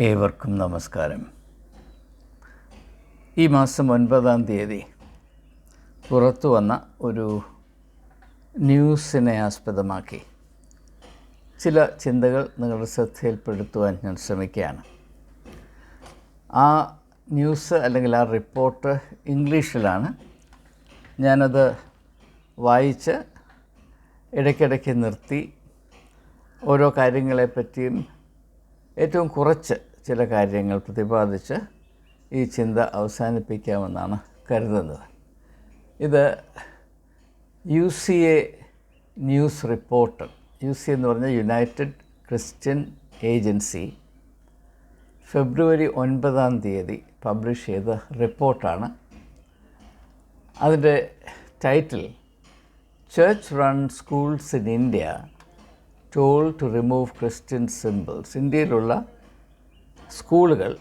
ഏവർക്കും നമസ്കാരം. ഈ മാസം ഒൻപതാം തീയതി പുറത്തു വന്ന ഒരു ന്യൂസിനെ ആസ്പദമാക്കി. ചില ചിന്തകൾ നിങ്ങളുടെ ശ്രദ്ധയിൽപ്പെടുത്തുവാൻ ഞാൻ ശ്രമിക്കുകയാണ്. ആ ന്യൂസ് അല്ലെങ്കിൽ ആ റിപ്പോർട്ട് ഇംഗ്ലീഷിലാണ്. ഞാനത് വായിച്ച് ഇടയ്ക്കിടയ്ക്ക് നിർത്തി ഓരോ കാര്യങ്ങളെപ്പറ്റിയും ഏറ്റവും കുറച്ച് ചില കാര്യങ്ങൾ പ്രതിപാദിച്ച് ഈ ചിന്ത അവസാനിപ്പിക്കാമെന്നാണ് കരുതുന്നത്. ഇത് U C A news report. U C എന്ന് പറഞ്ഞാൽ യുണൈറ്റഡ് ക്രിസ്ത്യൻ ഏജൻസി ഫെബ്രുവരി ഒൻപതാം തീയതി പബ്ലിഷ് ചെയ്ത റിപ്പോർട്ടാണ്. അതിന്റെ title church run schools in India told to remove Christian symbols ഇന്ത്യയിലുള്ള സ്കൂളുകൾ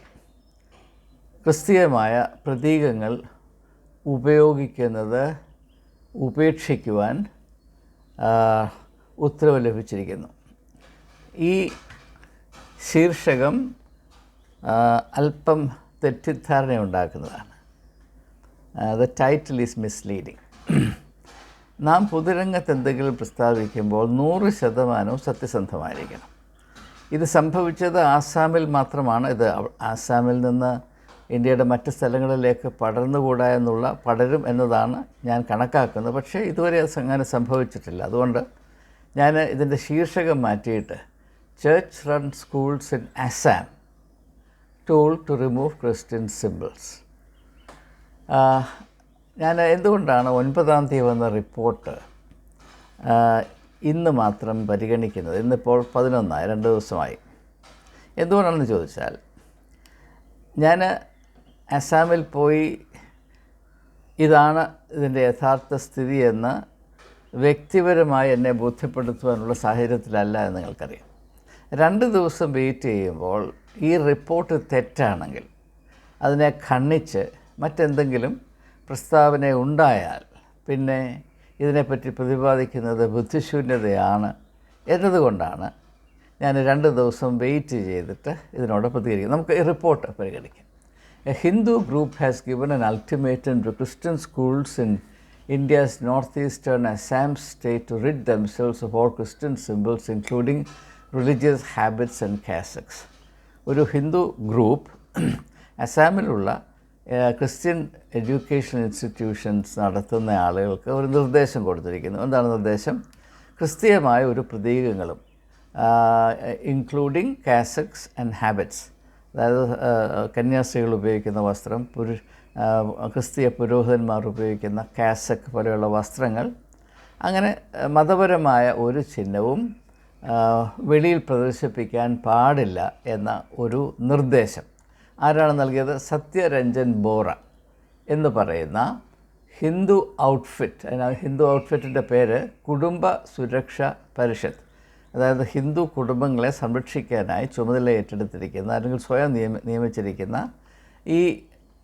ക്രിസ്തീയമായ പ്രതീകങ്ങൾ ഉപയോഗിക്കുന്നത് ഉപേക്ഷിക്കുവാൻ ഉത്തരവ് ലഭിച്ചിരിക്കുന്നു. ഈ ശീർഷകം അല്പം തെറ്റിദ്ധാരണ ഉണ്ടാക്കുന്നതാണ് ദ ടൈറ്റിൽ ഈസ് മിസ്ലീഡിങ് നാം പൊതുരംഗത്ത് എന്തെങ്കിലും പ്രസ്താവിക്കുമ്പോൾ നൂറ് ശതമാനവും സത്യസന്ധമായിരിക്കണം. ഇത് സംഭവിച്ചത് ആസാമിൽ മാത്രമാണ്. ഇത് ആസാമിൽ നിന്ന് ഇന്ത്യയുടെ മറ്റ് സ്ഥലങ്ങളിലേക്ക് പടർന്നുകൂടാ എന്നുള്ള പടരും എന്നതാണ് ഞാൻ കണക്കാക്കുന്നത്. പക്ഷേ ഇതുവരെ അങ്ങനെ സംഭവിച്ചിട്ടില്ല. അതുകൊണ്ട് ഞാൻ ഇതിന്റെ ശീർഷകം മാറ്റിയിട്ട് church run schools in Assam told to remove Christian symbols ഞാൻ എന്തുകൊണ്ടാണ് ഒൻപതാം തീയതി വന്ന റിപ്പോർട്ട് ഇന്ന് മാത്രം പരിഗണിക്കുന്നത്? ഇന്നിപ്പോൾ പതിനൊന്നായി രണ്ട് ദിവസമായി. എന്തുകൊണ്ടാണെന്ന് ചോദിച്ചാൽ ഞാൻ അസാമിൽ പോയി ഇതാണ് ഇതിന്റെ യഥാർത്ഥ സ്ഥിതി എന്ന് വ്യക്തിപരമായി എന്നെ ബോധ്യപ്പെടുത്തുവാനുള്ള സാഹചര്യത്തിലല്ല എന്ന് നിങ്ങൾക്കറിയാം. രണ്ട് ദിവസം വെയിറ്റ് ചെയ്യുമ്പോൾ ഈ റിപ്പോർട്ട് തെറ്റാണെങ്കിൽ അതിനെ ഖണ്ഡിച്ച് മറ്റെന്തെങ്കിലും പ്രസ്താവന ഉണ്ടായാൽ പിന്നെ ഇതിനെപ്പറ്റി പ്രതിപാദിക്കുന്നത് ബുദ്ധിശൂന്യതയാണ് എന്നതുകൊണ്ടാണ് ഞാൻ രണ്ട് ദിവസം വെയിറ്റ് ചെയ്തിട്ട് ഇതിനോട് പ്രതികരിക്കും നമുക്ക് ഈ റിപ്പോർട്ട് പരിഗണിക്കാം. A Hindu group has given an ultimatum into Christian schools in India's north eastern Assam state to rid themselves of all Christian symbols including religious habits and cassocks ഒരു ഹിന്ദു ഗ്രൂപ്പ് അസാമിലുള്ള Christian education institutions നടത്തുന്ന ആളുകൾക്ക് ഒരു നിർദ്ദേശം കൊടുത്തിരിക്കുന്നു. എന്താണ് നിർദ്ദേശം? ക്രിസ്തീയമായ ഒരു പ്രതീകങ്ങളും ഇൻക്ലൂഡിങ് കാസക്സ് ആൻഡ് ഹാബിറ്റ്സ് അതായത് കന്യാസ്ത്രീകൾ ഉപയോഗിക്കുന്ന വസ്ത്രം പുരുഷ ക്രിസ്തീയ പുരോഹിതന്മാർ ഉപയോഗിക്കുന്ന കാസക് പോലെയുള്ള വസ്ത്രങ്ങൾ അങ്ങനെ മതപരമായ ഒരു ചിഹ്നവും വെളിയിൽ പ്രദർശിപ്പിക്കാൻ പാടില്ല എന്ന ഒരു നിർദ്ദേശം. ആരാണ് നൽകിയത്? സത്യരഞ്ജൻ ബോറ എന്ന് പറയുന്ന ഹിന്ദു ഔട്ട്ഫിറ്റ് അതിന് ഹിന്ദു ഔട്ട്ഫിറ്റിന്റെ പേര് കുടുംബ സുരക്ഷ പരിഷത്ത്. അതായത് ഹിന്ദു കുടുംബങ്ങളെ സംരക്ഷിക്കാനായി ചുമതല ഏറ്റെടുത്തിരിക്കുന്ന അല്ലെങ്കിൽ സ്വയം നിയമ നിയമിച്ചിരിക്കുന്ന ഈ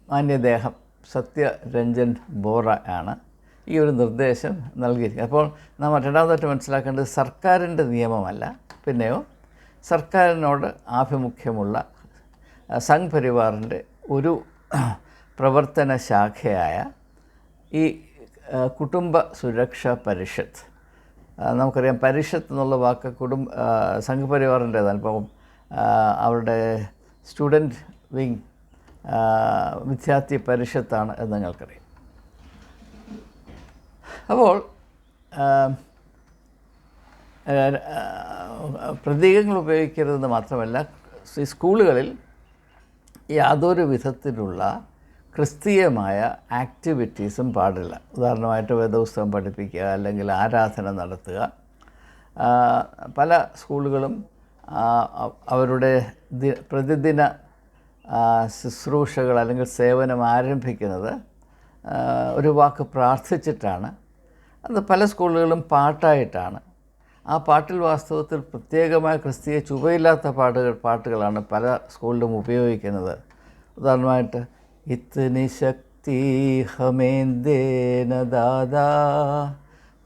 മാന്യദേഹം സത്യരഞ്ജൻ ബോറ ആണ് ഈ ഒരു നിർദ്ദേശം നൽകിയിരിക്കുന്നത്. അപ്പോൾ നാം രണ്ടാമതായിട്ട് മനസ്സിലാക്കേണ്ടത് സർക്കാരിന്റെ നിയമമല്ല പിന്നെയോ സർക്കാരിനോട് ആഭിമുഖ്യമുള്ള സംഘ് പരിവാറിന്റെ ഒരു പ്രവർത്തന ശാഖയായ ഈ കുടുംബ സുരക്ഷാ പരിഷത്ത്. നമുക്കറിയാം പരിഷത്ത് എന്നുള്ള വാക്ക് കുടുംബ സംഘപരിവാറിന്റേതാണ്. ഇപ്പം അവരുടെ സ്റ്റുഡന്റ് വിങ് വിദ്യാർത്ഥി പരിഷത്താണ് എന്ന് ഞങ്ങൾക്കറിയാം അപ്പോൾ പ്രതീകങ്ങൾ ഉപയോഗിക്കരുതെന്ന് മാത്രമല്ല ഈ സ്കൂളുകളിൽ യാതൊരു വിധത്തിലുള്ള ക്രിസ്തീയമായ ആക്ടിവിറ്റീസും പാടില്ല. ഉദാഹരണമായിട്ട് വേദപുസ്തകം പഠിപ്പിക്കുക അല്ലെങ്കിൽ ആരാധന നടത്തുക. പല സ്കൂളുകളും അവരുടെ പ്രതിദിന ശുശ്രൂഷകൾ അല്ലെങ്കിൽ സേവനം ആരംഭിക്കുന്നത് ഒരു വാക്ക് പ്രാർത്ഥിച്ചിട്ടാണ്. അത് പല സ്കൂളുകളും പാട്ടായിട്ടാണ്. ആ പാട്ടിൽ വാസ്തവത്തിൽ പ്രത്യേകമായ ക്രിസ്തീയ ചുവയില്ലാത്ത പാട്ടുകൾ പാട്ടുകളാണ് പല സ്കൂളിലും ഉപയോഗിക്കുന്നത്. ഉദാഹരണമായിട്ട് ഇത്തിനി ശക്തി ഹമേന്ദേന ദാദാ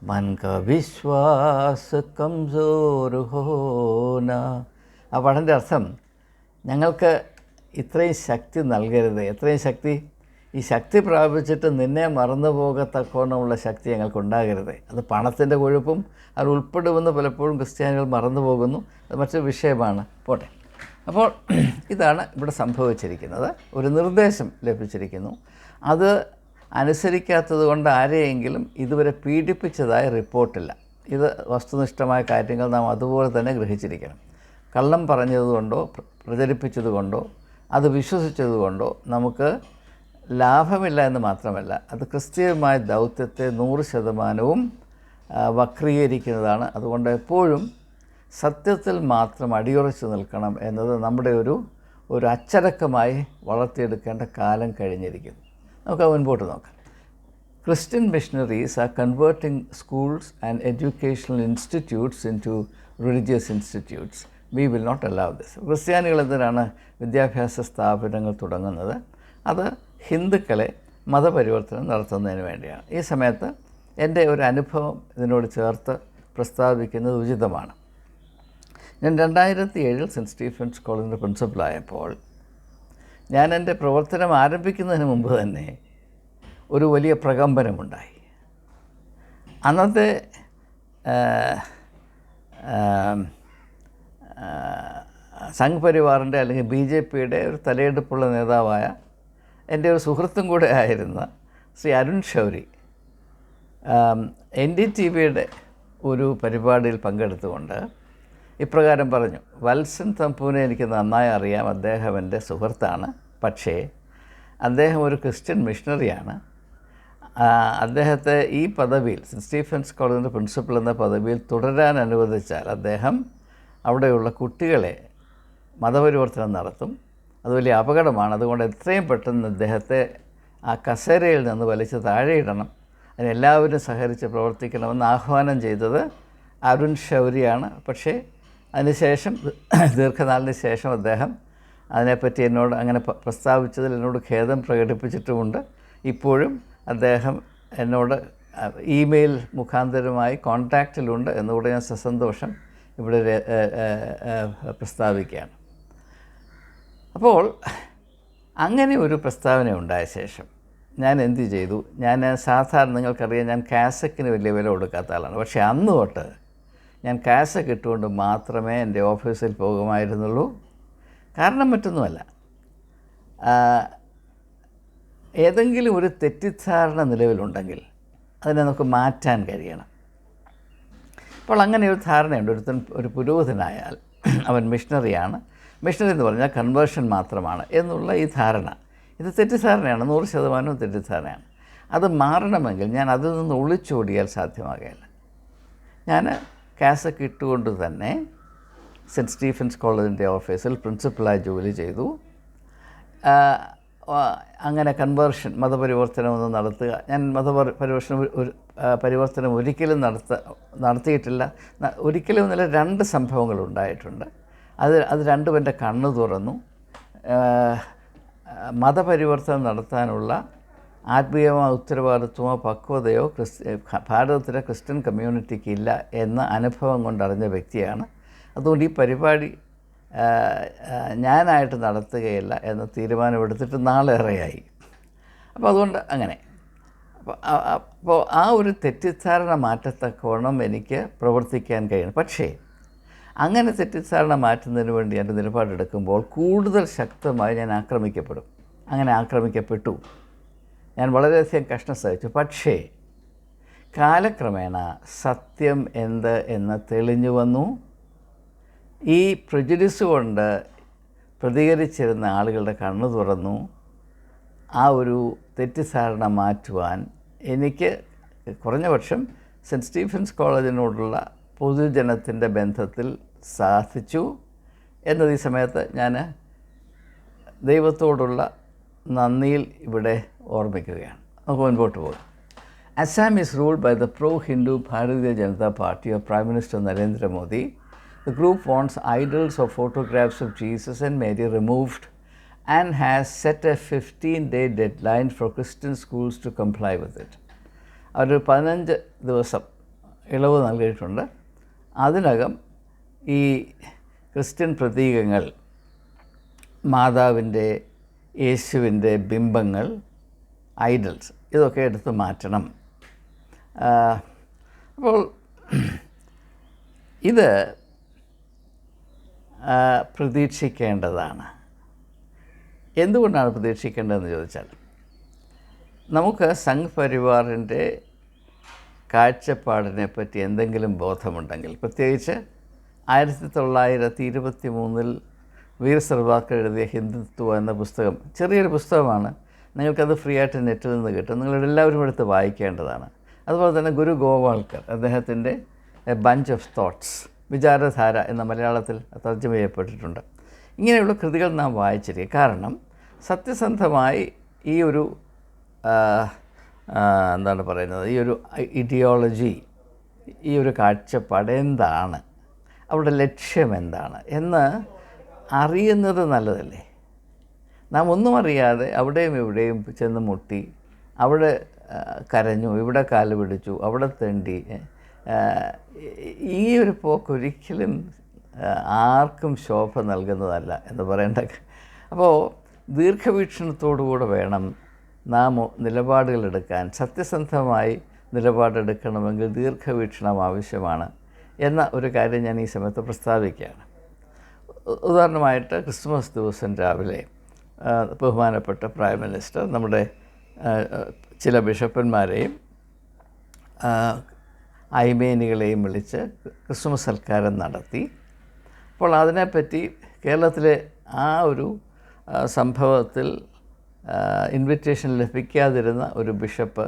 മൻ ക വിശ്വാസ് കംസോർഹോന ആ പാടിന്റെ അർത്ഥം ഞങ്ങൾക്ക് ഇത്രയും ശക്തി നൽകരുത്. എത്രയും ശക്തി? ഈ ശക്തി പ്രാപിച്ചിട്ട് നിന്നെ മറന്നു പോകത്തക്കോണമുള്ള ശക്തി ഞങ്ങൾക്ക് ഉണ്ടാകരുത്. അത് പണത്തിന്റെ കൊഴുപ്പും അത് ഉൾപ്പെടുമെന്ന് പലപ്പോഴും ക്രിസ്ത്യാനികൾ മറന്നു പോകുന്നു. അത് മറ്റൊരു വിഷയമാണ്. പോട്ടെ. അപ്പോൾ ഇതാണ് ഇവിടെ സംഭവിച്ചിരിക്കുന്നത്. ഒരു നിർദ്ദേശം ലഭിച്ചിരിക്കുന്നു. അത് അനുസരിക്കാത്തത് കൊണ്ട് ആരെയെങ്കിലും ഇതുവരെ പീഡിപ്പിച്ചതായി റിപ്പോർട്ടില്ല. ഇത് വസ്തുനിഷ്ഠമായ കാര്യങ്ങൾ നാം അതുപോലെ തന്നെ ഗ്രഹിച്ചിരിക്കണം. കള്ളം പറഞ്ഞതുകൊണ്ടോ പ്രചരിപ്പിച്ചതുകൊണ്ടോ അത് വിശ്വസിച്ചതുകൊണ്ടോ നമുക്ക് ലാഭമില്ല എന്ന് മാത്രമല്ല അത് ക്രിസ്തീയമായ ദൗത്യത്തെ നൂറ് ശതമാനവും വക്രീകരിക്കുന്നതാണ്. അതുകൊണ്ട് എപ്പോഴും സത്യത്തിൽ മാത്രം അടിയുറച്ചു നിൽക്കണം എന്നത് നമ്മുടെ ഒരു ഒരു അച്ചടക്കമായി വളർത്തിയെടുക്കേണ്ട കാലം കഴിഞ്ഞിരിക്കുന്നു. നമുക്ക് മുൻപോട്ട് നോക്കാം. Christian missionaries are converting schools and educational institutes into religious institutes. We will not allow this. ക്രിസ്ത്യാനികൾ എന്തിനാണ് വിദ്യാഭ്യാസ സ്ഥാപനങ്ങൾ തുടങ്ങുന്നത്? അത് ഹിന്ദുക്കളെ മതപരിവർത്തനം നടത്തുന്നതിന് വേണ്ടിയാണ്. ഈ സമയത്ത് എന്റെ ഒരു അനുഭവം ഇതിനോട് ചേർത്ത് പ്രസ്താവിക്കുന്നത് ഉചിതമാണ്. ഞാൻ രണ്ടായിരത്തി ഏഴിൽ സെന്റ് സ്റ്റീഫൻസ് കോളേജിന്റെ പ്രിൻസിപ്പലായപ്പോൾ ഞാൻ എന്റെ പ്രവർത്തനം ആരംഭിക്കുന്നതിന് മുമ്പ് തന്നെ ഒരു വലിയ പ്രകമ്പനമുണ്ടായി. അന്നത്തെ സംഘ് പരിവാറിന്റെ അല്ലെങ്കിൽ ബി ജെ പിയുടെ ഒരു തലയെടുപ്പുള്ള നേതാവായ എന്റെ ഒരു സുഹൃത്തും കൂടെ ആയിരുന്ന Shri Arun Shourie N D T വിയുടെ ഒരു പരിപാടിയിൽ പങ്കെടുത്തുകൊണ്ട് ഇപ്രകാരം പറഞ്ഞു വത്സൻ തമ്പുവിനെ എനിക്ക് നന്നായി അറിയാം. അദ്ദേഹം എന്റെ സുഹൃത്താണ്. പക്ഷേ അദ്ദേഹം ഒരു ക്രിസ്ത്യൻ മിഷണറിയാണ്. അദ്ദേഹത്തെ ഈ പദവിയിൽ സെന്റ് സ്റ്റീഫൻസ് കോളേജിന്റെ പ്രിൻസിപ്പൽ എന്ന പദവിയിൽ തുടരാൻ അനുവദിച്ചാൽ അദ്ദേഹം അവിടെയുള്ള കുട്ടികളെ മതപരിവർത്തനം നടത്തും. അത് വലിയ അപകടമാണ്. അതുകൊണ്ട് എത്രയും പെട്ടെന്ന് അദ്ദേഹത്തെ ആ കസേരയിൽ നിന്ന് വലിച്ച് താഴെയിടണം. അതിനെല്ലാവരും സഹകരിച്ച് പ്രവർത്തിക്കണമെന്ന് ആഹ്വാനം ചെയ്തത് അരുൺ ശൗരിയാണ്. പക്ഷേ അതിനുശേഷം ദീർഘനാളിന് ശേഷം അദ്ദേഹം അതിനെപ്പറ്റി എന്നോട് അങ്ങനെ പ്രസ്താവിച്ചതിൽ എന്നോട് ഖേദം പ്രകടിപ്പിച്ചിട്ടുമുണ്ട്. ഇപ്പോഴും അദ്ദേഹം എന്നോട് ഇമെയിൽ മുഖാന്തരമായി കോൺടാക്റ്റിലുണ്ട് എന്നുകൂടെ ഞാൻ സസന്തോഷം ഇവിടെ പ്രസ്താവിക്കുകയാണ്. അപ്പോൾ അങ്ങനെ ഒരു പ്രസ്താവന ഉണ്ടായ ശേഷം ഞാൻ എന്ത് ചെയ്തു? ഞാൻ സാധാരണ നിങ്ങൾക്കറിയാം ഞാൻ കാസക്കിന് വലിയ വില കൊടുക്കാത്ത ആളാണ്. പക്ഷേ അന്ന് തൊട്ട് ഞാൻ കാസക്ക് ഇട്ടുകൊണ്ട് മാത്രമേ എന്റെ ഓഫീസിൽ പോകുമായിരുന്നുള്ളൂ. കാരണം മറ്റൊന്നുമല്ല. ഏതെങ്കിലും ഒരു തെറ്റിദ്ധാരണ നിലവിലുണ്ടെങ്കിൽ അതിനെ നമുക്ക് മാറ്റാൻ കഴിയണം. അപ്പോൾ അങ്ങനെ ഒരു ധാരണയുണ്ട്. ഒരുത്തൻ ഒരു പുരോഹിതനായാൽ അവൻ മിഷണറിയാണ് മിഷണറി എന്ന് പറഞ്ഞാൽ കൺവേർഷൻ മാത്രമാണ് എന്നുള്ള ഈ ധാരണ. ഇത് തെറ്റിദ്ധാരണയാണ് നൂറ് ശതമാനവും തെറ്റിദ്ധാരണയാണ്. അത് മാറണമെങ്കിൽ ഞാൻ അതിൽ നിന്ന് ഒളിച്ചോടിയാൽ സാധ്യമാകുകയില്ല ഞാൻ കാസൊക്കെ ഇട്ടുകൊണ്ട് തന്നെ സെന്റ് സ്റ്റീഫൻസ് കോളേജിന്റെ ഓഫീസിൽ പ്രിൻസിപ്പളായി ജോലി ചെയ്തു. അങ്ങനെ കൺവേർഷൻ മതപരിവർത്തനം മതപരിവർത്തനമൊന്നും നടത്തുക. ഞാൻ മതപരി പരിവർത്തനം പരിവർത്തനം ഒരിക്കലും നടത്ത നടത്തിയിട്ടില്ല. ഒരിക്കലും ഒന്നല്ല രണ്ട് സംഭവങ്ങൾ ഉണ്ടായിട്ടുണ്ട്. അത് അത് രണ്ടും എന്റെ കണ്ണ് തുറന്നു. മതപരിവർത്തനം നടത്താനുള്ള ആത്മീയമോ ഉത്തരവാദിത്വമോ പക്വതയോ ക്രിസ്ത്യ ഭാരതത്തിലെ ക്രിസ്ത്യൻ കമ്മ്യൂണിറ്റിക്ക് ഇല്ല എന്ന അനുഭവം കൊണ്ടറിഞ്ഞ വ്യക്തിയാണ്. അതുകൊണ്ട് ഈ പരിപാടി ഞാനായിട്ട് നടത്തുകയില്ല എന്ന തീരുമാനമെടുത്തിട്ട് നാളേറെയായി. അപ്പോൾ അതുകൊണ്ട് അങ്ങനെ. അപ്പോൾ ആ ഒരു തെറ്റിദ്ധാരണ മാറ്റത്തക്കോണം എനിക്ക് പ്രവർത്തിക്കാൻ കഴിയണം. പക്ഷേ അങ്ങനെ തെറ്റിദ്ധാരണ മാറ്റുന്നതിന് വേണ്ടി എന്റെ നിലപാടെടുക്കുമ്പോൾ കൂടുതൽ ശക്തമായി ഞാൻ ആക്രമിക്കപ്പെടും. അങ്ങനെ ആക്രമിക്കപ്പെട്ടു. ഞാൻ വളരെയധികം കഷ്ടം സഹിച്ചു. പക്ഷേ കാലക്രമേണ സത്യം എന്ത് എന്ന് തെളിഞ്ഞു വന്നു. ഈ പ്രജുഡിസ് കൊണ്ട് പ്രതികരിച്ചിരുന്ന ആളുകളുടെ കണ്ണു തുറന്നു. ആ ഒരു തെറ്റിദ്ധാരണ മാറ്റുവാൻ എനിക്ക് കുറഞ്ഞ പക്ഷം സെന്റ് സ്റ്റീഫൻസ് കോളേജിനോടുള്ള പൊതുജനത്തിന്റെ ബന്ധത്തിൽ സാധിച്ചു എന്നത് ഈ സമയത്ത് ഞാൻ ദൈവത്തോടുള്ള നന്ദിയിൽ ഇവിടെ ഓർമ്മിക്കുകയാണ് നമുക്ക് മുൻപോട്ട് പോകാം Assam is ruled by the pro-Hindu Bharatiya Janata Party of Prime Minister Narendra Modi. The group wants idols or photographs of Jesus and Mary removed and has set a 15-day deadline for Christian schools to comply with it. അവർ പതിനഞ്ച് ദിവസം ഇളവ് നൽകിയിട്ടുണ്ട് അതിനകം ഈ Christian പ്രതീകങ്ങൾ മാതാവിന്റെ യേശുവിന്റെ ബിംബങ്ങൾ idols ഇതൊക്കെ എടുത്ത് മാറ്റണം. അപ്പോൾ ഇത് പ്രതീക്ഷിക്കേണ്ടതാണ്. എന്തുകൊണ്ടാണ് പ്രതീക്ഷിക്കേണ്ടതെന്ന് ചോദിച്ചാൽ നമുക്ക് സംഘ് പരിവാറിന്റെ കാഴ്ചപ്പാടിനെ പറ്റി എന്തെങ്കിലും ബോധമുണ്ടെങ്കിൽ പ്രത്യേകിച്ച് ആയിരത്തി തൊള്ളായിരത്തി ഇരുപത്തി മൂന്നിൽ വീർ സർവാക്കർ എഴുതിയ ഹിന്ദുത്വ എന്ന പുസ്തകം ചെറിയൊരു പുസ്തകമാണ്. നിങ്ങൾക്കത് ഫ്രീ ആയിട്ട് നെറ്റിൽ നിന്ന് കിട്ടും. നിങ്ങളെല്ലാവരും എടുത്ത് വായിക്കേണ്ടതാണ്. അതുപോലെ തന്നെ ഗുരു ഗോവാൾക്കർ അദ്ദേഹത്തിന്റെ a bunch of thoughts Vichardhara എന്ന മലയാളത്തിൽ തർജമ ചെയ്യപ്പെട്ടിട്ടുണ്ട്. ഇങ്ങനെയുള്ള കൃതികൾ നാം വായിച്ചിരിക്കുക കാരണം സത്യസന്ധമായി ഈ ഒരു എന്താണ് പറയുന്നത്? ഈ ഒരു ഇഡിയോളജി ഈ ഒരു കാഴ്ചപ്പാട് എന്താണ്? അവരുടെ ലക്ഷ്യം എന്താണ്? എന്ന് അറിയുന്നത് നല്ലതല്ലേ? നാം ഒന്നും അറിയാതെ അവിടെയും ഇവിടെയും ചെന്ന് മുട്ടി അവിടെ കരഞ്ഞു ഇവിടെ കാൽ പിടിച്ചു അവിടെ തെണ്ടി ഈ ഒരു പോക്ക് ഒരിക്കലും ആർക്കും ശോഭ നൽകുന്നതല്ല എന്ന് പറയേണ്ട. അപ്പോൾ ദീർഘവീക്ഷണത്തോടുകൂടെ വേണം നാം നിലപാടുകളെടുക്കാൻ സത്യസന്ധമായി നിലപാടെടുക്കണമെങ്കിൽ ദീർഘവീക്ഷണം ആവശ്യമാണ് എന്ന ഒരു കാര്യം ഞാൻ ഈ സമയത്ത് പ്രസ്താവിക്കുകയാണ്. ഉദാഹരണമായിട്ട് ക്രിസ്മസ് ദിവസം രാവിലെ ബഹുമാനപ്പെട്ട പ്രൈം മിനിസ്റ്റർ നമ്മുടെ ചില ബിഷപ്പന്മാരെയും അയ്മേനികളെയും വിളിച്ച് ക്രിസ്മസ് സൽക്കാരം നടത്തി. അപ്പോൾ അതിനെപ്പറ്റി കേരളത്തിലെ ആ ഒരു സംഭവത്തിൽ ഇൻവിറ്റേഷൻ ലഭിക്കാതിരുന്ന ഒരു ബിഷപ്പ്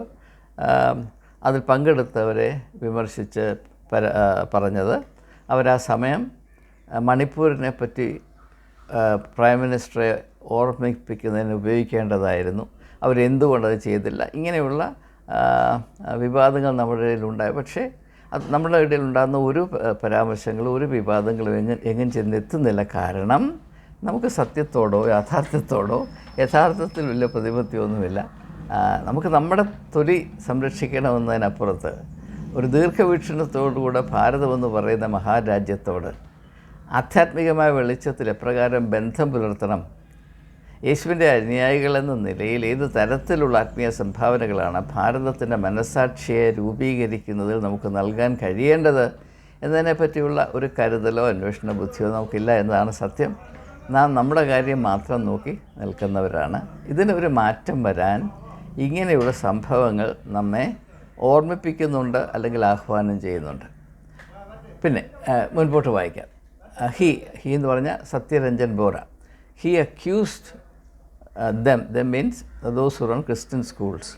അതിൽ പങ്കെടുത്തവരെ വിമർശിച്ച് പര പറഞ്ഞത്. അവരാ സമയം മണിപ്പൂരിനെ പറ്റി പ്രൈം മിനിസ്റ്ററെ ഓർമ്മിപ്പിക്കുന്നതിന് ഉപയോഗിക്കേണ്ടതായിരുന്നു. അവരെന്തുകൊണ്ടത് ചെയ്തില്ല? ഇങ്ങനെയുള്ള വിവാദങ്ങൾ നമ്മുടെ ഇടയിലുണ്ടായി പക്ഷേ അത് നമ്മുടെ ഇടയിൽ ഉണ്ടാകുന്ന ഒരു പരാമർശങ്ങളും ഒരു വിവാദങ്ങളും എങ്ങും എങ്ങും ചെന്നെത്തുന്നില്ല. കാരണം നമുക്ക് സത്യത്തോടോ യാഥാർത്ഥ്യത്തോടോ യഥാർത്ഥത്തിൽ വലിയ പ്രതിപത്തിയൊന്നുമില്ല. നമുക്ക് നമ്മുടെ തൊലി സംരക്ഷിക്കണമെന്നതിനപ്പുറത്ത് ഒരു ദീർഘവീക്ഷണത്തോടുകൂടെ ഭാരതമെന്ന് പറയുന്ന മഹാരാജ്യത്തോട് ആധ്യാത്മികമായ വെളിച്ചത്തിൽ എപ്രകാരം ബന്ധം പുലർത്തണം. യേശുവിന്റെ അനുയായികളെന്ന നിലയിൽ ഏത് തരത്തിലുള്ള ആത്മീയ സംഭാവനകളാണ് ഭാരതത്തിന്റെ മനസാക്ഷിയെ രൂപീകരിക്കുന്നതിൽ നമുക്ക് നൽകാൻ കഴിയേണ്ടത് എന്നതിനെപ്പറ്റിയുള്ള ഒരു കരുതലോ അന്വേഷണ ബുദ്ധിയോ നമുക്കില്ല എന്നതാണ് സത്യം. നാം നമ്മുടെ കാര്യം മാത്രം നോക്കി നിൽക്കുന്നവരാണ്. ഇതിനൊരു മാറ്റം വരാൻ ഇങ്ങനെയുള്ള സംഭവങ്ങൾ നമ്മെ ഓർമ്മിപ്പിക്കുന്നുണ്ട് അല്ലെങ്കിൽ ആഹ്വാനം ചെയ്യുന്നുണ്ട്. പിന്നെ മുൻപോട്ട് വായിക്കാം. ഹി ഹി എന്ന് പറഞ്ഞാൽ Satyaranjan Bora. He accused them them means those run Christian schools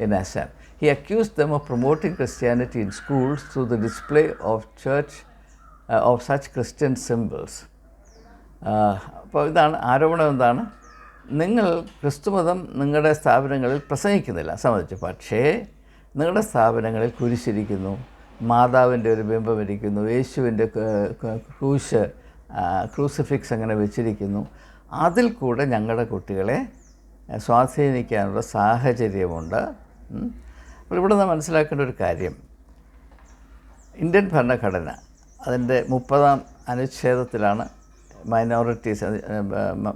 in Assam he accused them of promoting Christianity in schools through the display of church of such Christian symbols അപ്പോൾ ഇതാണ് ആരോപണം എന്താണ്? നിങ്ങൾ ക്രിസ്തുമതം നിങ്ങളുടെ സ്ഥാപനങ്ങളിൽ പ്രസംഗിക്കുന്നില്ല. സമ്മതിച്ചു. പക്ഷേ നിങ്ങളുടെ സ്ഥാപനങ്ങളിൽ കുരിശിരിക്കുന്നു. മാതാവിന്റെ ഒരു ബിംബം ഇരിക്കുന്നു. യേശുവിന്റെ ക്രൂശ് ക്രൂസിഫിക്സ് അങ്ങനെ വെച്ചിരിക്കുന്നു. അതിൽ കൂടെ ഞങ്ങളുടെ കുട്ടികളെ സ്വാധീനിക്കാനുള്ള സാഹചര്യമുണ്ട്. അപ്പോൾ ഇവിടെ നിന്ന് മനസ്സിലാക്കേണ്ട ഒരു കാര്യം. ഇന്ത്യൻ ഭരണഘടന അതിന്റെ മുപ്പതാം അനുച്ഛേദത്തിലാണ് മൈനോറിറ്റീസ്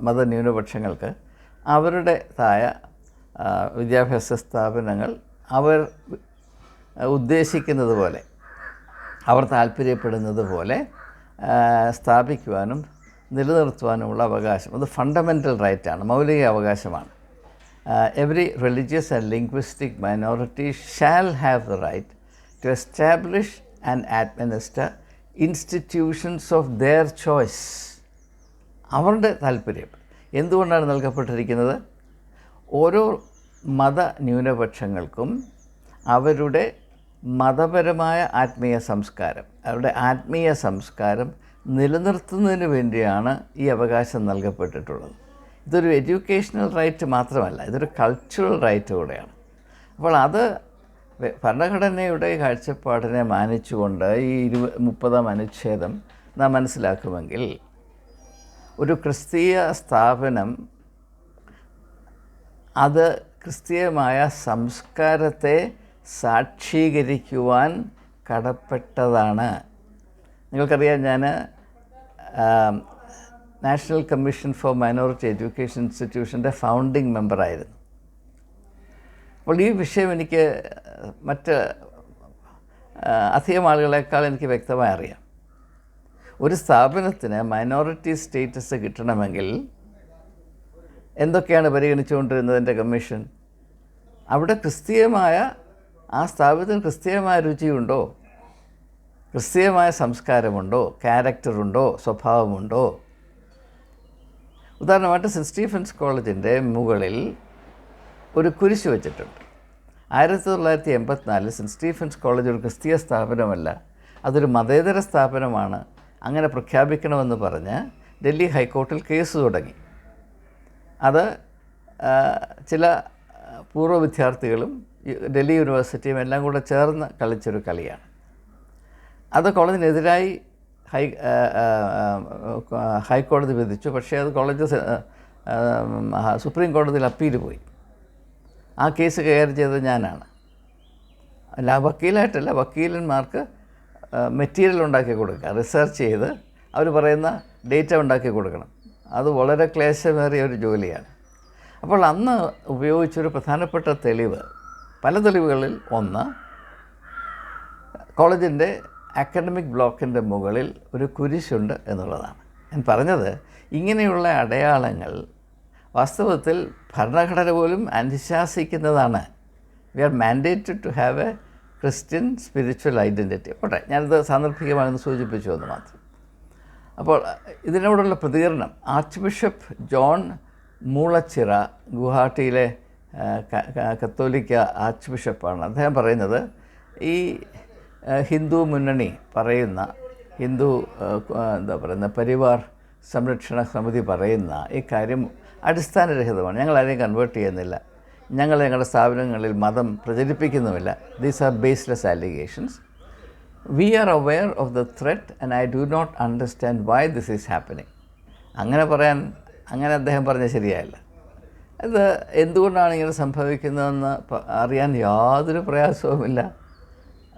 മത ന്യൂനപക്ഷങ്ങൾക്ക് മതന്യൂനപക്ഷങ്ങൾക്ക് അവരുടേതായ വിദ്യാഭ്യാസ സ്ഥാപനങ്ങൾ അവർ ഉദ്ദേശിക്കുന്നത് പോലെ അവർ താല്പര്യപ്പെടുന്നത് പോലെ സ്ഥാപിക്കുവാനും നിലനിർത്തുവാനുമുള്ള അവകാശം. അത് ഫണ്ടമെന്റൽ റൈറ്റാണ് മൗലിക അവകാശമാണ്. Every religious and linguistic minority shall have the right to establish and administer institutions of their choice അവരുടെ താല്പര്യം. എന്തുകൊണ്ടാണ് നൽകപ്പെട്ടിരിക്കുന്നത്? ഓരോ മത ന്യൂനപക്ഷങ്ങൾക്കും അവരുടെ മതപരമായ ആത്മീയ സംസ്കാരം അവരുടെ ആത്മീയ സംസ്കാരം നിലനിർത്തുന്നതിന് വേണ്ടിയാണ് ഈ അവകാശം നൽകപ്പെട്ടിട്ടുള്ളത്. ഇതൊരു എഡ്യൂക്കേഷണൽ റൈറ്റ് മാത്രമല്ല ഇതൊരു കൾച്ചറൽ റൈറ്റ് കൂടെയാണ്. അപ്പോൾ അത് ഭരണഘടനയുടെ കാഴ്ചപ്പാടിനെ മാനിച്ചുകൊണ്ട് ഈ ഇരുപ മുപ്പതാം അനുച്ഛേദം നാം മനസ്സിലാക്കുമെങ്കിൽ ഒരു ക്രിസ്തീയ സ്ഥാപനം അത് ക്രിസ്തീയമായ സംസ്കാരത്തെ സാക്ഷീകരിക്കുവാൻ കടപ്പെട്ടതാണ്. നിങ്ങൾക്കറിയാം ഞാൻ national commission for minority education ഇൻസ്റ്റിറ്റ്യൂഷന്റെ founding മെമ്പറായിരുന്നു. അപ്പോൾ ഈ വിഷയം എനിക്ക് മറ്റ് അധികം ആളുകളെക്കാൾ എനിക്ക് വ്യക്തമായി അറിയാം. ഒരു സ്ഥാപനത്തിന് മൈനോറിറ്റി സ്റ്റേറ്റസ് കിട്ടണമെങ്കിൽ എന്തൊക്കെയാണ് പരിഗണിച്ചുകൊണ്ടിരുന്നതിന്റെ കമ്മീഷൻ അവിടെ ക്രിസ്തീയമായ ആ സ്ഥാപനത്തിന് ക്രിസ്തീയമായ രുചിയുണ്ടോ? ക്രിസ്തീയമായ സംസ്കാരമുണ്ടോ? ക്യാരക്ടറുണ്ടോ? സ്വഭാവമുണ്ടോ? ഉദാഹരണമായിട്ട് സെന്റ് സ്റ്റീഫൻസ് കോളേജിന്റെ മുകളിൽ ഒരു കുരിശ് വെച്ചിട്ടുണ്ട്. ആയിരത്തി തൊള്ളായിരത്തി എൺപത്തിനാലിൽ സെന്റ് സ്റ്റീഫൻസ് കോളേജ് ഒരു ക്രിസ്തീയ സ്ഥാപനമല്ല അതൊരു മതേതര സ്ഥാപനമാണ്. അങ്ങനെ പ്രഖ്യാപിക്കണമെന്ന് പറഞ്ഞ് ഡൽഹി ഹൈക്കോർട്ടിൽ കേസ് തുടങ്ങി. അത് ചില പൂർവ വിദ്യാർത്ഥികളും ഡൽഹി യൂണിവേഴ്സിറ്റിയും എല്ലാം കൂടെ ചേർന്ന് കളിച്ചൊരു കളിയാണ്. അത് കോളേജിനെതിരായി ഹൈ ഹൈക്കോടതി വിധിച്ചു. പക്ഷേ അത് കോളേജ് സുപ്രീം കോടതിയിൽ അപ്പീൽ പോയി. ആ കേസ് കൈകാര്യം ചെയ്തത് ഞാനാണ്. അല്ല വക്കീലായിട്ടല്ല വക്കീലന്മാർക്ക് മെറ്റീരിയൽ ഉണ്ടാക്കി കൊടുക്കുക. റിസർച്ച് ചെയ്ത് അവർ പറയുന്ന ഡേറ്റ ഉണ്ടാക്കി കൊടുക്കണം. അത് വളരെ ക്ലേശമേറിയ ഒരു ജോലിയാണ്. അപ്പോൾ അന്ന് ഉപയോഗിച്ചൊരു പ്രധാനപ്പെട്ട തെളിവ് പല തെളിവുകളിൽ ഒന്ന് കോളേജിന്റെ അക്കാഡമിക് ബ്ലോക്കിന്റെ മുകളിൽ ഒരു കുരിശുണ്ട് എന്നുള്ളതാണ്. ഞാൻ പറഞ്ഞത് ഇങ്ങനെയുള്ള അടയാളങ്ങൾ വാസ്തവത്തിൽ ഭരണഘടന പോലും അനുശാസിക്കുന്നതാണ്. We are mandated to have a Christian spiritual identity. പോട്ടെ ഞാനിത് സാന്ദർഭികമാണെന്ന് സൂചിപ്പിച്ചു എന്ന് മാത്രം. അപ്പോൾ ഇതിനോടുള്ള പ്രതികരണം ആർച്ച് ബിഷപ്പ് ജോൺ മൂളച്ചിറ ഗുവാഹട്ടിയിലെ കത്തോലിക്ക ആർച്ച് ബിഷപ്പാണ് അദ്ദേഹം പറയുന്നത് ഈ ഹിന്ദു മുന്നണി പറയുന്ന ഹിന്ദു എന്താ പറയുന്ന പരിവാർ സംരക്ഷണ സമിതി പറയുന്ന ഈ കാര്യം അടിസ്ഥാനരഹിതമാണ്. ഞങ്ങളാരെയും കൺവേർട്ട് ചെയ്യുന്നില്ല. ഞങ്ങൾ ഞങ്ങളുടെ സ്ഥാപനങ്ങളിൽ മതം പ്രചരിപ്പിക്കുന്നുമില്ല. These are baseless allegations we are aware of the threat and I do not understand why this is happening അങ്ങനെ പറയാൻ അങ്ങനെ അദ്ദേഹം പറഞ്ഞ ശരിയായില്ല. ഇത് എന്തുകൊണ്ടാണ് ഇങ്ങനെ സംഭവിക്കുന്നതെന്ന് അറിയാൻ യാതൊരു പ്രയാസവുമില്ല.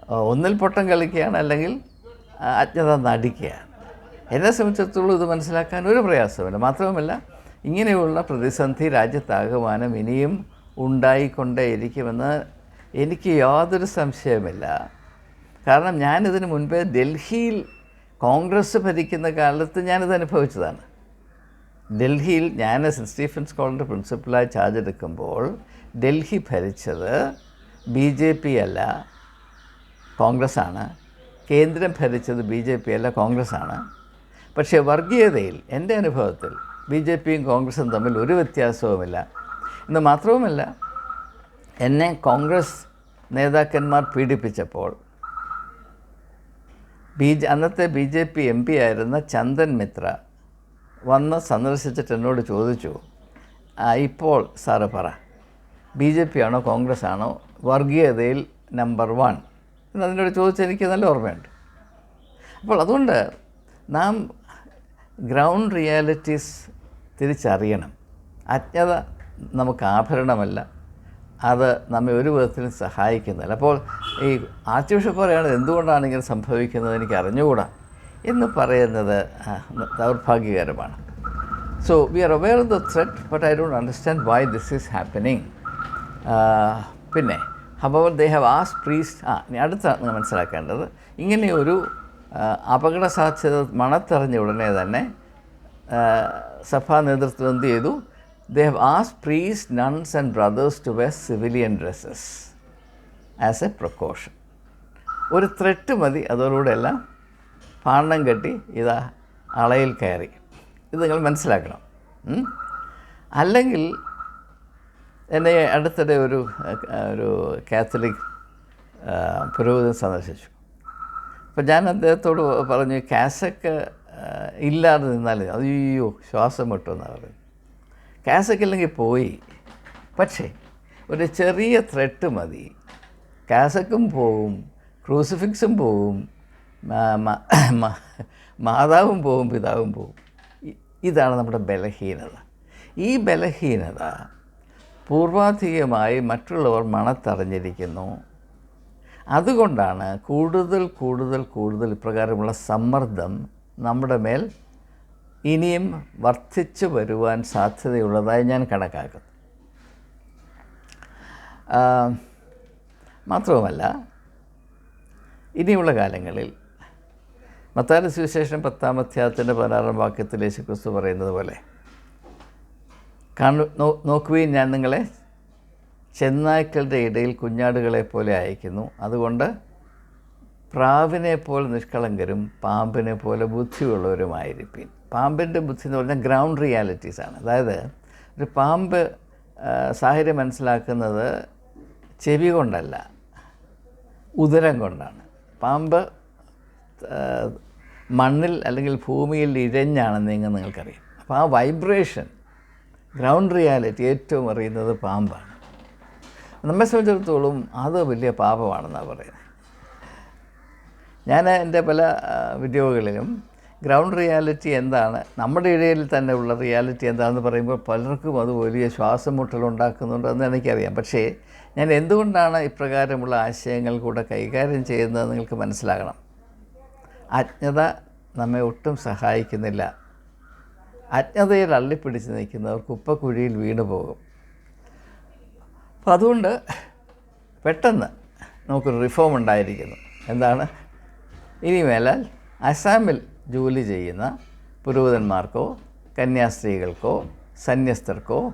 ഒന്നിൽ പൊട്ടം കളിക്കുകയാണ് അല്ലെങ്കിൽ അജ്ഞത നടിക്കുകയാണ്. എന്നെ സംബന്ധിച്ചിടത്തോളം ഇത് മനസ്സിലാക്കാൻ ഒരു പ്രയാസമില്ല മാത്രവുമല്ല ഇങ്ങനെയുള്ള പ്രതിസന്ധി രാജ്യത്താകമാനം ഇനിയും ഉണ്ടായിക്കൊണ്ടേയിരിക്കുമെന്ന് എനിക്ക് യാതൊരു സംശയമില്ല കാരണം ഞാനിതിന് മുൻപേ ഡൽഹിയിൽ കോൺഗ്രസ് ഭരിക്കുന്ന കാലത്ത് ഞാനിത് അനുഭവിച്ചതാണ്. ഡൽഹിയിൽ ഞാൻ സെന്റ് സ്റ്റീഫൻസ് കോളേജിന്റെ പ്രിൻസിപ്പലായി ചാർജ് എടുക്കുമ്പോൾ ഡൽഹി ഭരിച്ചത് ബി ജെ പി അല്ല കോൺഗ്രസ് ആണ് കേന്ദ്രം ഭരിച്ചത് ബി ജെ പി അല്ല കോൺഗ്രസ് ആണ് പക്ഷേ വർഗീയതയിൽ എന്റെ അനുഭവത്തിൽ ബി ജെ പിയും കോൺഗ്രസും തമ്മിൽ ഒരു വ്യത്യാസവുമില്ല. എന്ന് മാത്രവുമല്ല എന്നെ കോൺഗ്രസ് നേതാക്കന്മാർ പീഡിപ്പിച്ചപ്പോൾ ബി ജെ അന്നത്തെ B J P M P ആയിരുന്ന ചന്ദൻ മിത്ര വന്ന് സന്ദർശിച്ചിട്ട് എന്നോട് ചോദിച്ചു ഇപ്പോൾ സാറ് പറ ബി ജെ പി ആണോ കോൺഗ്രസ് ആണോ വർഗീയതയിൽ നമ്പർ വൺ? എന്ന് അതിനോട് ചോദിച്ച് എനിക്ക് നല്ല ഓർമ്മയുണ്ട്. അപ്പോൾ അതുകൊണ്ട് നാം ഗ്രൗണ്ട് റിയാലിറ്റീസ് തിരിച്ചറിയണം. അജ്ഞത നമുക്ക് ആഭരണമല്ല അത് നമ്മെ ഒരു വിധത്തിലും സഹായിക്കുന്നില്ല. അപ്പോൾ ഈ ബിഷപ്പ് പറയുന്നത് എന്തുകൊണ്ടാണ് ഇങ്ങനെ സംഭവിക്കുന്നത് എനിക്ക് അറിഞ്ഞുകൂടാ എന്ന് പറയുന്നത് ദൗർഭാഗ്യകരമാണ്. So we are aware of the threat but I don't understand why this is happening പിന്നെ ഹബവർ ദേ ഹാവ് ആസ് പ്രീസ്റ്റ് ആ ഇനി അടുത്ത മനസ്സിലാക്കേണ്ടത്. ഇങ്ങനെയൊരു അപകട സാധ്യത മണത്തെറിഞ്ഞ ഉടനെ തന്നെ സഭാ നേതൃത്വം എന്ത് ചെയ്തു? They have as priest nuns and brothers to wear civilian dresses as a precaution ഒരു ത്രെട്ട് മതി അതോടുകൂടെ എല്ലാം പാണ്ഡം കെട്ടി ഇതാ അളയിൽ കയറി. ഇത് നിങ്ങൾ മനസ്സിലാക്കണം. അല്ലെങ്കിൽ എന്നെ അടുത്തിടെ ഒരു ഒരു കാത്തലിക് പുരോഹിതൻ സന്ദർശിച്ചു. അപ്പോൾ ഞാൻ അദ്ദേഹത്തോട് പറഞ്ഞു കാസക്ക് ഇല്ലാതെ നിന്നാൽ അയ്യോ ശ്വാസം കിട്ടുമെന്നാണ് പറഞ്ഞു കാസക്ക് ഇല്ലെങ്കിൽ പോയി. പക്ഷേ ഒരു ചെറിയ ത്രെട്ട് മതി. കാസക്കും പോവും ക്രൂസിഫിക്സും പോവും മാതാവും പോവും പിതാവും പോവും. ഇതാണ് നമ്മുടെ ബലഹീനത. ഈ ബലഹീനത പൂർവാധികമായി മറ്റുള്ളവർ മണത്തറിഞ്ഞിരിക്കുന്നു. അതുകൊണ്ടാണ് കൂടുതൽ കൂടുതൽ കൂടുതൽ ഇപ്രകാരമുള്ള സമ്മർദ്ദം നമ്മുടെ മേൽ ഇനിയും വർദ്ധിച്ചു വരുവാൻ സാധ്യതയുള്ളതായി ഞാൻ കണക്കാക്കുന്നു. മാത്രവുമല്ല ഇനിയുള്ള കാലങ്ങളിൽ മത്താല സുവിശേഷം പത്താം അധ്യായത്തിന്റെ പതിനാറാം വാക്യത്തിൽ യേശു ക്രിസ്തു പറയുന്നത് പോലെ കാണു നോ നോക്കുവീൻ ഞാൻ നിങ്ങളെ ചെന്നായ്ക്കളുടെ ഇടയിൽ കുഞ്ഞാടുകളെ പോലെ അയക്കുന്നു. അതുകൊണ്ട് പ്രാവിനെ പോലെ നിഷ്കളങ്കരും പാമ്പിനെ പോലെ ബുദ്ധിയുള്ളവരുമായിരിക്കും പാമ്പിന്റെ ബുദ്ധി എന്ന് പറഞ്ഞാൽ ഗ്രൗണ്ട് റിയാലിറ്റീസാണ് അതായത് ഒരു പാമ്പ് സാഹചര്യം മനസ്സിലാക്കുന്നത് ചെവി കൊണ്ടല്ല ഉദരം കൊണ്ടാണ്. പാമ്പ് മണ്ണിൽ അല്ലെങ്കിൽ ഭൂമിയിൽ ഇഴഞ്ഞാണ് നീങ്ങുന്നത് നിങ്ങൾക്കറിയാം? അപ്പോൾ ആ വൈബ്രേഷൻ ഗ്രൗണ്ട് റിയാലിറ്റി ഏറ്റവും അറിയുന്നത് പാമ്പാണ്. നമ്മെ സംബന്ധിച്ചിടത്തോളം അത് വലിയ പാപമാണെന്നാണ് പറയുന്നത്. ഞാൻ എന്റെ പല വീഡിയോകളിലും ഗ്രൗണ്ട് റിയാലിറ്റി എന്താണ്? നമ്മുടെ ഇടയിൽ തന്നെ ഉള്ള റിയാലിറ്റി എന്താണെന്ന് പറയുമ്പോൾ പലർക്കും അത് വലിയ ശ്വാസം മുട്ടലുണ്ടാക്കുന്നുണ്ടെന്ന് എനിക്കറിയാം. പക്ഷേ ഞാൻ എന്തുകൊണ്ടാണ് ഇപ്രകാരമുള്ള ആശയങ്ങൾ കൂടെ കൈകാര്യം ചെയ്യുന്നത് നിങ്ങൾക്ക് മനസ്സിലാകണം. അജ്ഞത നമ്മെ ഒട്ടും സഹായിക്കുന്നില്ല. അജ്ഞതയിൽ അള്ളിപ്പിടിച്ച് നിൽക്കുന്നവർ കുപ്പക്കുഴിയിൽ വീണു പോകും. അപ്പോൾ അതുകൊണ്ട് പെട്ടെന്ന് നമുക്കൊരു റിഫോം ഉണ്ടായിരിക്കുന്നു. എന്താണ്? ഇനി മേലാൽ അസാമിൽ ജോലി ചെയ്യുന്ന പുരോഹിതന്മാർക്കോ കന്യാസ്ത്രീകൾക്കോ സന്യസ്തർക്കോ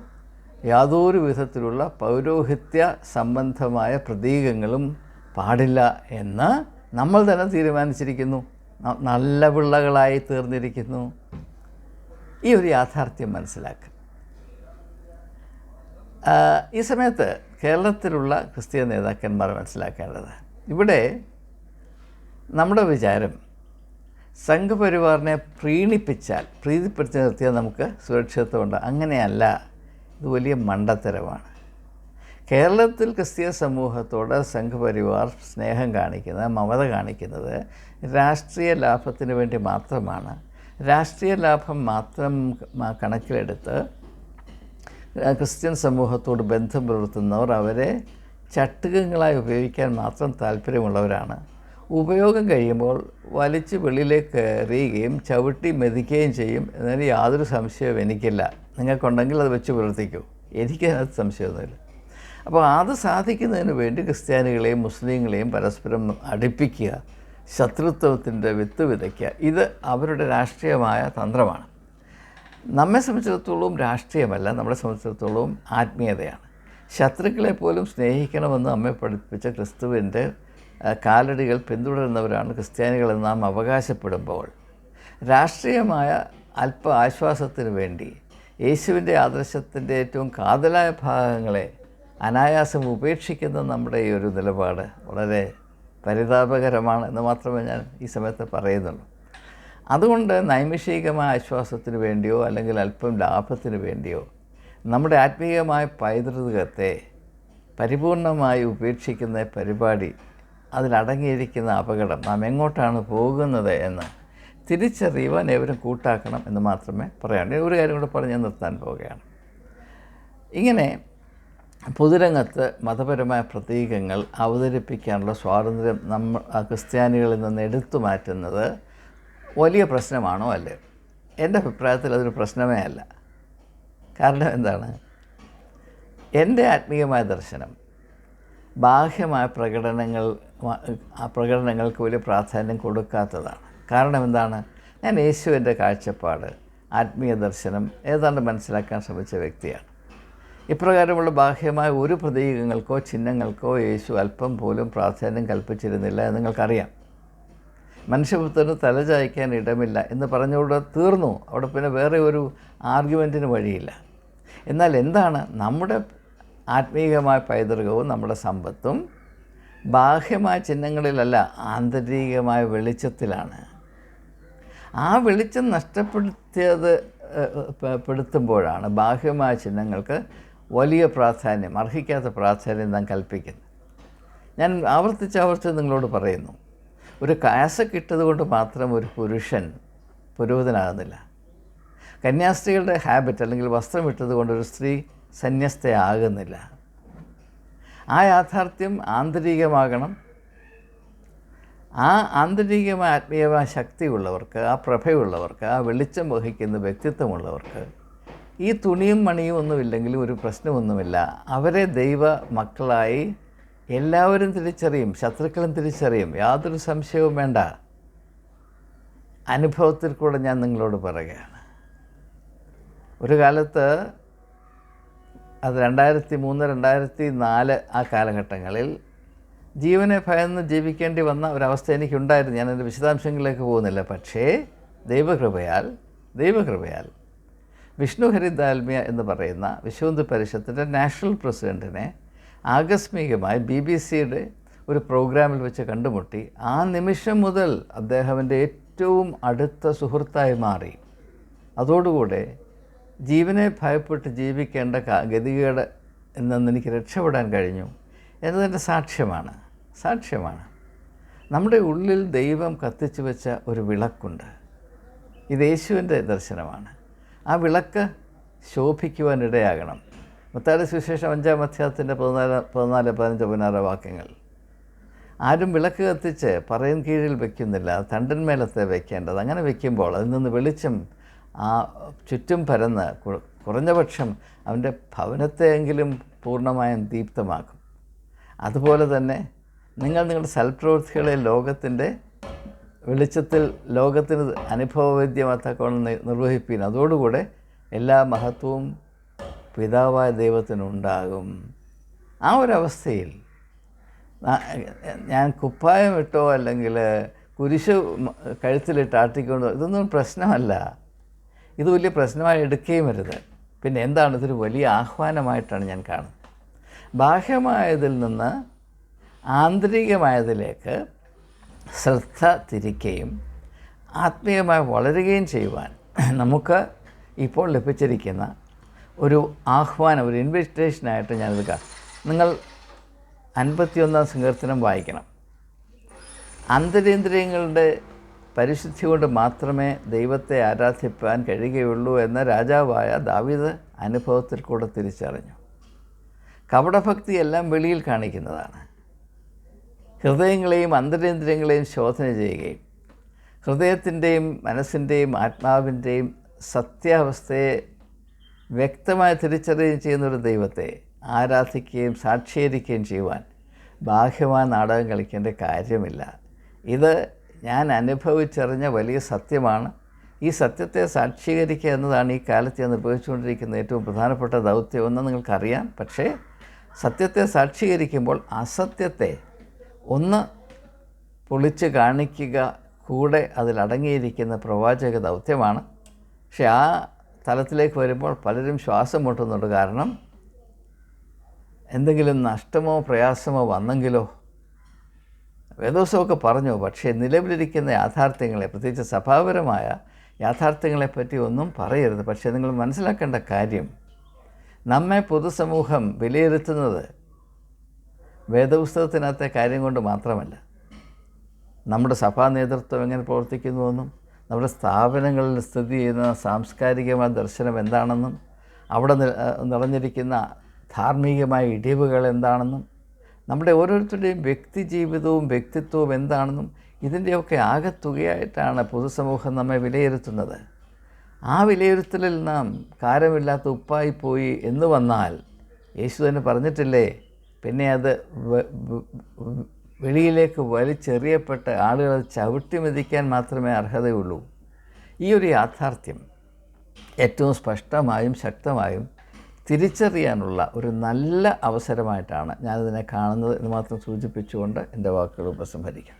യാതൊരു വിധത്തിലുള്ള പൗരോഹിത്യ സംബന്ധമായ പ്രതീകങ്ങളും പാടില്ല എന്ന് നമ്മൾ തന്നെ തീരുമാനിച്ചിരിക്കുന്നു. നല്ല പിള്ളകളായി തീർന്നിരിക്കുന്നു. ഈ ഒരു യാഥാർത്ഥ്യം മനസ്സിലാക്കുക. ഈ സമയത്ത് കേരളത്തിലുള്ള ക്രിസ്തീയ നേതാക്കന്മാർ മനസ്സിലാക്കേണ്ടത് ഇവിടെ നമ്മുടെ വിചാരം സംഘപരിവാറിനെ പ്രീണിപ്പിച്ചാൽ പ്രീതിപ്പെടുത്തി നിർത്തിയാൽ നമുക്ക് സുരക്ഷിതത്വമുണ്ട്. അങ്ങനെയല്ല ഇത് വലിയ മണ്ടത്തരമാണ്. കേരളത്തിൽ ക്രിസ്തീയ സമൂഹത്തോട് സംഘപരിവാർ സ്നേഹം കാണിക്കുന്നത് മമത കാണിക്കുന്നത് രാഷ്ട്രീയ ലാഭത്തിന് വേണ്ടി മാത്രമാണ്. രാഷ്ട്രീയ ലാഭം മാത്രം കണക്കിലെടുത്ത് ക്രിസ്ത്യൻ സമൂഹത്തോട് ബന്ധം പുലർത്തുന്നവർ അവരെ ചട്ടുകങ്ങളായി ഉപയോഗിക്കാൻ മാത്രം താല്പര്യമുള്ളവരാണ്. ഉപയോഗം കഴിയുമ്പോൾ വലിച്ച് വെളിയിലേക്ക് എറിയുകയും ചവിട്ടി മെതിക്കുകയും ചെയ്യും എന്നതിന് യാതൊരു സംശയവും എനിക്കില്ല. നിങ്ങൾക്കുണ്ടെങ്കിൽ അത് വെച്ച് പുലർത്തിക്കൂ. എനിക്കതിനകത്ത് സംശയമൊന്നുമില്ല. അപ്പോൾ അത് സാധിക്കുന്നതിന് വേണ്ടി ക്രിസ്ത്യാനികളെയും മുസ്ലിങ്ങളെയും പരസ്പരം അടുപ്പിക്കുക ശത്രുത്വത്തിന്റെ വിത്ത് വിതയ്ക്കുക. ഇത് അവരുടെ രാഷ്ട്രീയമായ തന്ത്രമാണ്. നമ്മെ സംബന്ധിച്ചിടത്തോളം രാഷ്ട്രീയമല്ല നമ്മളെ സംബന്ധിച്ചിടത്തോളം ആത്മീയതയാണ്. ശത്രുക്കളെ പോലും സ്നേഹിക്കണമെന്ന് നമ്മെ പഠിപ്പിച്ച ക്രിസ്തുവിന്റെ കാലടികൾ പിന്തുടരുന്നവരാണ് ക്രിസ്ത്യാനികളെന്ന് നാം അവകാശപ്പെടുമ്പോൾ. രാഷ്ട്രീയമായ അല്പ ആശ്വാസത്തിന് വേണ്ടി യേശുവിന്റെ ആദർശത്തിന്റെ ഏറ്റവും കാതലായ ഭാഗങ്ങളെ അനായാസം ഉപേക്ഷിക്കുന്ന നമ്മുടെ ഈ ഒരു നിലപാട് വളരെ പരിതാപകരമാണ് എന്ന് മാത്രമേ ഞാൻ ഈ സമയത്ത് പറയുന്നുള്ളൂ. അതുകൊണ്ട് നൈമിഷികമായ ആശ്വാസത്തിന് വേണ്ടിയോ അല്ലെങ്കിൽ അല്പം ലാഭത്തിന് വേണ്ടിയോ നമ്മുടെ ആത്മീയമായ പൈതൃകത്തെ പരിപൂർണമായി ഉപേക്ഷിക്കുന്ന പരിപാടി അതിലടങ്ങിയിരിക്കുന്ന അപകടം നാം എങ്ങോട്ടാണ് പോകുന്നത് എന്ന് തിരിച്ചറിയുവാൻ ഏവരും കൂട്ടാക്കണം എന്ന് മാത്രമേ പറയാനുള്ളൂ ഒരു കാര്യം കൂടെ പറഞ്ഞ് നിർത്താൻ പോവുകയാണ്. ഇങ്ങനെ പൊതുരംഗത്ത് മതപരമായ പ്രതീകങ്ങൾ അവതരിപ്പിക്കാനുള്ള സ്വാതന്ത്ര്യം നമ്മൾ ക്രിസ്ത്യാനികളിൽ നിന്ന് എടുത്തു മാറ്റുന്നത് വലിയ പ്രശ്നമാണോ അല്ലേ? എന്റെ അഭിപ്രായത്തിൽ അതൊരു പ്രശ്നമേ അല്ല. കാരണം എന്താണ്? എന്റെ ആത്മീയമായ ദർശനം ബാഹ്യമായ പ്രകടനങ്ങൾ ആ പ്രകടനങ്ങൾക്ക് വലിയ പ്രാധാന്യം കൊടുക്കാത്തതാണ്. കാരണം എന്താണ്? ഞാൻ യേശുവിന്റെ കാഴ്ചപ്പാട് ആത്മീയ ദർശനം ഏതാണ്ട് മനസ്സിലാക്കാൻ ശ്രമിച്ച വ്യക്തിയാണ്. ഇപ്രകാരമുള്ള ബാഹ്യമായ ഒരു പ്രതീകങ്ങൾക്കോ ചിഹ്നങ്ങൾക്കോ യേശു അല്പം പോലും പ്രാധാന്യം കൽപ്പിച്ചിരുന്നില്ല എന്ന് നിങ്ങൾക്കറിയാം. മനുഷ്യപുത്രന് തലചായ്ക്കാൻ ഇടമില്ല എന്ന് പറഞ്ഞുകൊണ്ട് തീർന്നു. അവിടെ പിന്നെ വേറെ ഒരു ആർഗ്യുമെന്റിന് വഴിയില്ല. എന്നാൽ എന്താണ്? നമ്മുടെ ആത്മീയമായ പൈതൃകവും നമ്മുടെ സമ്പത്തും ബാഹ്യമായ ചിഹ്നങ്ങളിലല്ല ആന്തരികമായ വെളിച്ചത്തിലാണ്. ആ വെളിച്ചം നഷ്ടപ്പെടുത്തിയത് പെടുത്തുമ്പോഴാണ് ബാഹ്യമായ ചിഹ്നങ്ങൾക്ക് വലിയ പ്രാധാന്യം അർഹിക്കാത്ത പ്രാധാന്യം നാം കൽപ്പിക്കുന്നത്. ഞാൻ ആവർത്തിച്ച് ആവർത്തിച്ച് നിങ്ങളോട് പറയുന്നു ഒരു കാസ കിട്ടതുകൊണ്ട് മാത്രം ഒരു പുരുഷൻ പുരോഹിതനാകുന്നില്ല. കന്യാസ്ത്രീകളുടെ ഹാബിറ്റ് അല്ലെങ്കിൽ വസ്ത്രം ഇട്ടതുകൊണ്ട് ഒരു സ്ത്രീ സന്യസ്തയാകുന്നില്ല. ആ യാഥാർത്ഥ്യം ആന്തരികമാകണം. ആ ആന്തരികമായ ആത്മീയമായ ശക്തിയുള്ളവർക്ക് ആ പ്രഭയുള്ളവർക്ക് ആ വെളിച്ചം വഹിക്കുന്ന വ്യക്തിത്വമുള്ളവർക്ക് ഈ തുണിയും മണിയും ഒന്നുമില്ലെങ്കിലും ഒരു പ്രശ്നമൊന്നുമില്ല. അവരെ ദൈവ മക്കളായി എല്ലാവരും തിരിച്ചറിയും ശത്രുക്കളും തിരിച്ചറിയും. യാതൊരു സംശയവും വേണ്ട. അനുഭവത്തിൽ കൂടെ ഞാൻ നിങ്ങളോട് പറയുകയാണ്. ഒരു കാലത്ത് അത് രണ്ടായിരത്തി മൂന്ന് രണ്ടായിരത്തി നാല് ആ കാലഘട്ടങ്ങളിൽ ജീവനെ ഭയന്ന് ജീവിക്കേണ്ടി വന്ന ഒരവസ്ഥ എനിക്കുണ്ടായിരുന്നു. ഞാൻ എന്റെ വിശദാംശങ്ങളിലേക്ക് പോകുന്നില്ല. പക്ഷേ ദൈവകൃപയാൽ ദൈവകൃപയാൽ വിഷ്ണു ഹരിദാൽമിയ എന്ന് പറയുന്ന വിശ്വന്ത് പരിഷത്തിന്റെ നാഷണൽ പ്രസിഡന്റിനെ ആകസ്മികമായി ബി ബി സിയുടെ ഒരു പ്രോഗ്രാമിൽ വെച്ച് കണ്ടുമുട്ടി. ആ നിമിഷം മുതൽ അദ്ദേഹം എന്റെ ഏറ്റവും അടുത്ത സുഹൃത്തായി മാറി. അതോടുകൂടെ ജീവനെ ഭയപ്പെട്ട് ജീവിക്കേണ്ട ഗതികേട് നിന്ന് എനിക്ക് രക്ഷപ്പെടാൻ കഴിഞ്ഞു എന്നതിന്റെ സാക്ഷ്യമാണ് സാക്ഷ്യമാണ്. നമ്മുടെ ഉള്ളിൽ ദൈവം കത്തിച്ചു വെച്ച ഒരു വിളക്കുണ്ട്. ഇത് യേശുവിന്റെ ദർശനമാണ്. ആ വിളക്ക് ശോഭിക്കുവാനിടയാകണം സുശേഷം സുവിശേഷം അഞ്ചാം അധ്യായത്തിന്റെ പതിനാല് പതിനാല് പതിനഞ്ച് പതിനാറ് വാക്യങ്ങൾ. ആരും വിളക്ക് കത്തിച്ച് പറയും കീഴിൽ വെക്കുന്നില്ല മേലത്തെ വയ്ക്കേണ്ടത് അങ്ങനെ വയ്ക്കുമ്പോൾ അതിൽ നിന്ന് വെളിച്ചം ആ ചുറ്റും പരന്ന് കുറഞ്ഞ കുറഞ്ഞപക്ഷം അവന്റെ ഭവനത്തെയെങ്കിലും പൂർണമായും ദീപ്തമാക്കും. അതുപോലെ തന്നെ നിങ്ങൾ നിങ്ങളുടെ സൽപ്രവൃത്തികളെ ലോകത്തിന്റെ വെളിച്ചത്തിൽ ലോകത്തിന് അനുഭവവേദ്യമാത്തക്കോണം നിർവഹിപ്പീൻ. അതോടുകൂടെ എല്ലാ മഹത്വവും പിതാവായ ദൈവത്തിനുണ്ടാകും. ആ ഒരവസ്ഥയിൽ ഞാൻ കുപ്പായം ഇട്ടോ അല്ലെങ്കിൽ കുരിശ് കഴുത്തിലിട്ട് ആട്ടിക്കൊണ്ടോ ഇതൊന്നും പ്രശ്നമല്ല. ഇത് വലിയ പ്രശ്നമായി എടുക്കുകയും വരുത്. പിന്നെ എന്താണ്? ഇതൊരു വലിയ ആഹ്വാനമായിട്ടാണ് ഞാൻ കാണുന്നത്. ബാഹ്യമായതിൽ നിന്ന് ആന്തരികമായതിലേക്ക് ശ്രദ്ധ തിരിക്കുകയും ആത്മീയമായി വളരുകയും ചെയ്യുവാൻ നമുക്ക് ഇപ്പോൾ ലഭിച്ചിരിക്കുന്ന ഒരു ആഹ്വാനം ഒരു ഇൻവിറ്റേഷനായിട്ട് ഞാനിത് കാണും. നിങ്ങൾ അൻപത്തിയൊന്നാം സങ്കീർത്തനം വായിക്കണം. അന്തരേന്ദ്രിയങ്ങളുടെ പരിശുദ്ധി കൊണ്ട് മാത്രമേ ദൈവത്തെ ആരാധിപ്പാൻ കഴിയുകയുള്ളൂ എന്ന രാജാവായ ദാവിദ് അനുഭവത്തിൽ കൂടെ തിരിച്ചറിഞ്ഞു. കപടഭക്തി എല്ലാം വെളിയിൽ കാണിക്കുന്നതാണ്. ഹൃദയങ്ങളെയും അന്തരേന്ദ്രിയങ്ങളെയും ശോധന ചെയ്യുകയും ഹൃദയത്തിന്റെയും മനസ്സിന്റെയും ആത്മാവിന്റെയും സത്യാവസ്ഥയെ വ്യക്തമായി തിരിച്ചറിയുകയും ചെയ്യുന്നൊരു ദൈവത്തെ ആരാധിക്കുകയും സാക്ഷീകരിക്കുകയും ചെയ്യുവാൻ ബാഹ്യമായ നാടകം കളിക്കേണ്ട കാര്യമില്ല. ഇത് ഞാൻ അനുഭവിച്ചറിഞ്ഞ വലിയ സത്യമാണ്. ഈ സത്യത്തെ സാക്ഷീകരിക്കുക എന്നതാണ് ഈ കാലത്ത് ഞാൻ നിർവഹിച്ചുകൊണ്ടിരിക്കുന്ന ഏറ്റവും പ്രധാനപ്പെട്ട ദൗത്യമെന്ന് നിങ്ങൾക്കറിയാം. പക്ഷേ സത്യത്തെ സാക്ഷീകരിക്കുമ്പോൾ അസത്യത്തെ ഒന്ന് പൊളിച്ച് കാണിക്കുക കൂടെ അതിലടങ്ങിയിരിക്കുന്ന പ്രവാചക ദൗത്യമാണ്. പക്ഷേ ആ തലത്തിലേക്ക് വരുമ്പോൾ പലരും ശ്വാസം മുട്ടുന്നുണ്ട്. കാരണം എന്തെങ്കിലും നഷ്ടമോ പ്രയാസമോ വന്നെങ്കിലോ വേദോസമൊക്കെ പറഞ്ഞു പക്ഷേ നിലവിലിരിക്കുന്ന യാഥാർത്ഥ്യങ്ങളെ പ്രത്യേകിച്ച് സഭാപരമായ യാഥാർത്ഥ്യങ്ങളെപ്പറ്റി ഒന്നും പറയരുത്. പക്ഷേ നിങ്ങൾ മനസ്സിലാക്കേണ്ട കാര്യം നമ്മെ പൊതുസമൂഹം വിലയിരുത്തുന്നത് വേദപുസ്തകത്തിനകത്തെ കാര്യം കൊണ്ട് മാത്രമല്ല. നമ്മുടെ സഭാ നേതൃത്വം എങ്ങനെ പ്രവർത്തിക്കുന്നുവെന്നും നമ്മുടെ സ്ഥാപനങ്ങളിൽ സ്ഥിതി ചെയ്യുന്ന സാംസ്കാരികമായ ദർശനം എന്താണെന്നും അവിടെ നിറഞ്ഞിരിക്കുന്ന ധാർമ്മികമായ ഇടിവുകൾ എന്താണെന്നും നമ്മുടെ ഓരോരുത്തരുടെയും വ്യക്തി ജീവിതവും വ്യക്തിത്വവും എന്താണെന്നും ഇതിന്റെയൊക്കെ ആകെത്തുകയായിട്ടാണ് പൊതുസമൂഹം നമ്മെ വിലയിരുത്തുന്നത്. ആ വിലയിരുത്തലിൽ നാം കാരമില്ലാത്ത ഉപ്പായിപ്പോയി എന്ന് വന്നാൽ യേശു തന്നെ പറഞ്ഞിട്ടില്ലേ പിന്നെ അത് വെളിയിലേക്ക് വലിച്ചെറിയപ്പെട്ട് ആളുകൾ ചവിട്ടി മെതിക്കാൻ മാത്രമേ അർഹതയുള്ളൂ. ഈ ഒരു യാഥാർത്ഥ്യം ഏറ്റവും സ്പഷ്ടമായും ശക്തമായും തിരിച്ചറിയാനുള്ള ഒരു നല്ല അവസരമായിട്ടാണ് ഞാനിതിനെ കാണുന്നത് എന്ന് മാത്രം സൂചിപ്പിച്ചുകൊണ്ട് എന്റെ വാക്കുകൾ ഉപസംഹരിക്കാം.